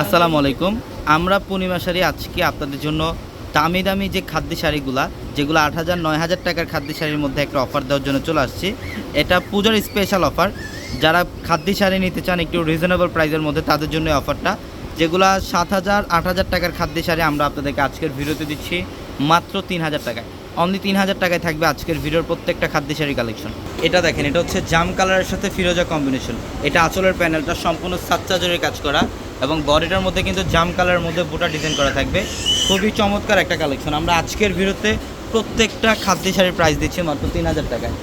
আসসালামু আলাইকুম। আমরা পূর্ণিমা শাড়ি আজকে আপনাদের জন্য দামি দামি যে খাদ্য শাড়িগুলা, যেগুলো আট হাজার, নয় হাজার টাকার খাদ্য শাড়ির মধ্যে একটা অফার দেওয়ার জন্য চলে আসছি, এটা পুজোর স্পেশাল অফার যারা খাদ্য শাড়ি নিতে চান একটু রিজনেবল প্রাইসের মধ্যে, তাদের জন্য অফারটা যেগুলা সাত হাজার, আট হাজার টাকার খাদ্য শাড়ি আমরা আপনাদেরকে আজকের ভিডিওতে দিচ্ছি, মাত্র তিন হাজার টাকায়। অনলি তিন হাজার টাকায় থাকবে আজকের ভিডিওর প্রত্যেকটা খাদ্য শাড়ি কালেকশন এটা দেখেন, এটা হচ্ছে জাম কালারের সাথে ফিরোজা কম্বিনেশন এটা আঁচলের প্যানেলটা সম্পূর্ণ সাতচাজরের কাজ করা। এবং বডিটার মধ্যে কিন্তু জাম কালারের মধ্যে বুটা ডিজাইন করা থাকবে। খুবই চমৎকার একটা কালেকশন। আমরা আজকের ভিডিওতে প্রত্যেকটা খাদ্য শাড়ির প্রাইস দিচ্ছি মাত্র তিন হাজার টাকায়।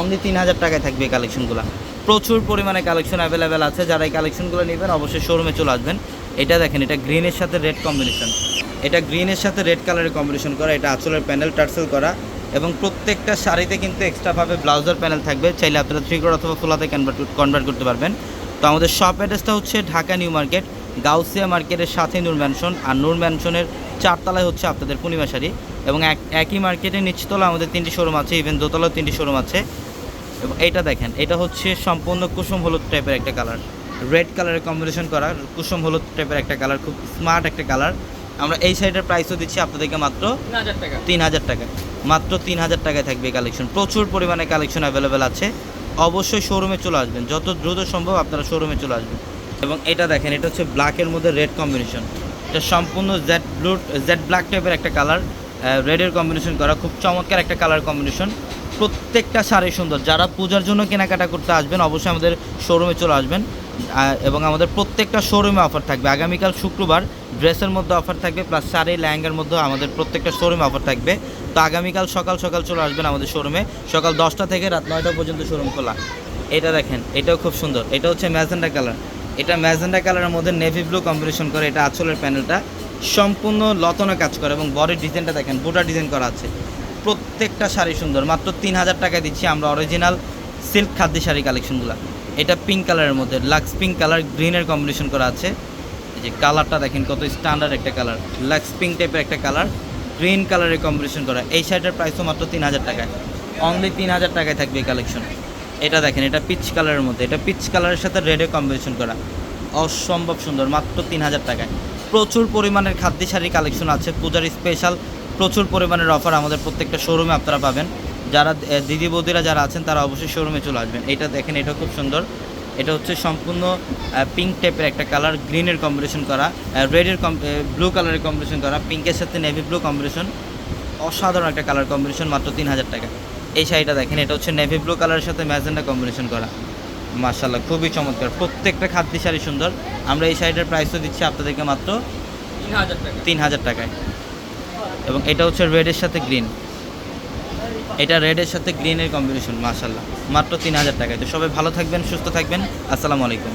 অনলি তিন হাজার টাকায় থাকবে এই কালেকশনগুলো। প্রচুর পরিমাণে কালেকশন অ্যাভেলেবেল আছে। যারা এই কালেকশনগুলো নেবেন, অবশ্যই শোরুমে চলে আসবেন। এটা দেখেন, এটা গ্রিনের সাথে রেড কম্বিনেশন এটা গ্রিনের সাথে রেড কালারের কম্বিনেশন করা। এটা আঁচলের প্যানেল টার্সেল করা। এবং প্রত্যেকটা শাড়িতে কিন্তু এক্সট্রাভাবে ব্লাউজার প্যানেল থাকবে। চাইলে আপনারা থ্রি কোড অথবা ফুলাতে কনভার্ট কনভার্ট করতে পারবেন। তো আমাদের শপ অ্যাড্রেসটা হচ্ছে ঢাকা নিউ মার্কেট গাউসিয়া মার্কেটের সাথে নূর ম্যানশন আর নূর ম্যানশনের চারতলায় হচ্ছে আপনাদের পূর্ণিমা শাড়ি এবং এক একই মার্কেটের নিচতলা আমাদের তিনটি শোরুম আছে ইভেন দোতলাও তিনটি শোরুম আছে। এবং এটা দেখেন এটা হচ্ছে সম্পূর্ণ কুসুম হলুদ টাইপের একটা কালার রেড কালারের কম্বিনেশন করা কুসুম হলুদ টাইপের একটা কালার খুব স্মার্ট একটা কালার আমরা এই সাইডের প্রাইসও দিচ্ছি আপনাদেরকে মাত্র তিন হাজার টাকা। তিন হাজার টাকা। মাত্র তিন হাজার টাকায় থাকবে এই কালেকশন প্রচুর পরিমাণে কালেকশন অ্যাভেলেবেল আছে। অবশ্যই শোরুমে চলে আসবেন। যত দ্রুত সম্ভব আপনারা শোরুমে চলে আসবেন। এবং এটা দেখেন, এটা হচ্ছে ব্ল্যাকের মধ্যে রেড কম্বিনেশন এটা সম্পূর্ণ জেড ব্লু জেড ব্ল্যাক টাইপের একটা কালার রেডের কম্বিনেশন করা। খুব চমৎকার একটা কালার কম্বিনেশন প্রত্যেকটা শাড়ি সুন্দর। যারা পূজার জন্য কেনাকাটা করতে আসবেন, অবশ্যই আমাদের শোরুমে চলে আসবেন। এবং আমাদের প্রত্যেকটা শোরুমে অফার থাকবে। আগামীকাল শুক্রবার ড্রেসের মধ্যে অফার থাকবে প্লাস শাড়ি ল্যাঙ্গার মধ্যে আমাদের প্রত্যেকটা শোরুমে অফার থাকবে। তো আগামীকাল সকাল সকাল চলে আসবেন আমাদের শোরুমে সকাল দশটা থেকে রাত নয়টা পর্যন্ত শোরুম খোলা। এটা দেখেন, এটাও খুব সুন্দর। এটা হচ্ছে ম্যাজেন্ডা কালার এটা ম্যাজেন্ডা কালারের মধ্যে নেভি ব্লু কম্বিনেশন করে এটা আঁচলের প্যানেলটা সম্পূর্ণ লতনে কাজ করে এবং বডির ডিজাইনটা দেখেন বুটা ডিজাইন করা আছে। প্রত্যেকটা শাড়ি সুন্দর, মাত্র তিন হাজার টাকায় দিচ্ছি আমরা অরিজিনাল সিল্ক খাদ্য শাড়ি কালেকশনগুলো এটা পিঙ্ক কালারের মধ্যে লাক্স পিঙ্ক কালার গ্রিনের কম্বিনেশন করা আছে। এই যে কালারটা দেখেন কত স্ট্যান্ডার্ড একটা কালার লাক্স পিঙ্ক টাইপের একটা কালার গ্রিন কালারের কম্বিনেশন করা। এই শাড়িটার প্রাইসও মাত্র তিন হাজার টাকায়। অনলি তিন হাজার টাকায় থাকবে এই কালেকশন এটা দেখেন, এটা পিচ কালারের মধ্যে। এটা পিচ কালারের সাথে রেডে কম্বিনেশন করা। অসম্ভব সুন্দর, মাত্র তিন হাজার টাকায়। প্রচুর পরিমাণের খাদ্য শাড়ি কালেকশন আছে। পূজার স্পেশাল প্রচুর পরিমাণের অফার আমাদের প্রত্যেকটা শোরুমে আপনারা পাবেন। যারা দিদি বৌদিরা যারা আছেন, তারা অবশ্যই শোরুমে চলে আসবেন। এটা দেখেন, এটা খুব সুন্দর। এটা হচ্ছে সম্পূর্ণ পিঙ্ক টাইপের একটা কালার গ্রিনের কম্বিনেশন করা। রেডের ব্লু কালারের কম্বিনেশন করা। পিঙ্কের সাথে নেভি ব্লু কম্বিনেশন অসাধারণ একটা কালার কম্বিনেশন মাত্র তিন হাজার টাকা এই শাড়িটা দেখেন এটা হচ্ছে নেভি ব্লু কালারের সাথে ম্যাজেন্ডা কম্বিনেশন করা। মার্শাল্লাহ খুবই চমৎকার। প্রত্যেকটা খাদ্য শাড়ি সুন্দর। আমরা এই শাড়িটার প্রাইসও দিচ্ছি আপনাদেরকে মাত্র তিন হাজার তিন হাজার টাকায়। এবং এটা হচ্ছে রেডের সাথে গ্রিন এটা রেডের সাথে গ্রিনের কম্বিনেশন মার্শাল্লাহ মাত্র তিন হাজার টাকায়। তো সবাই ভালো থাকবেন সুস্থ থাকবেন। আসসালামু আলাইকুম।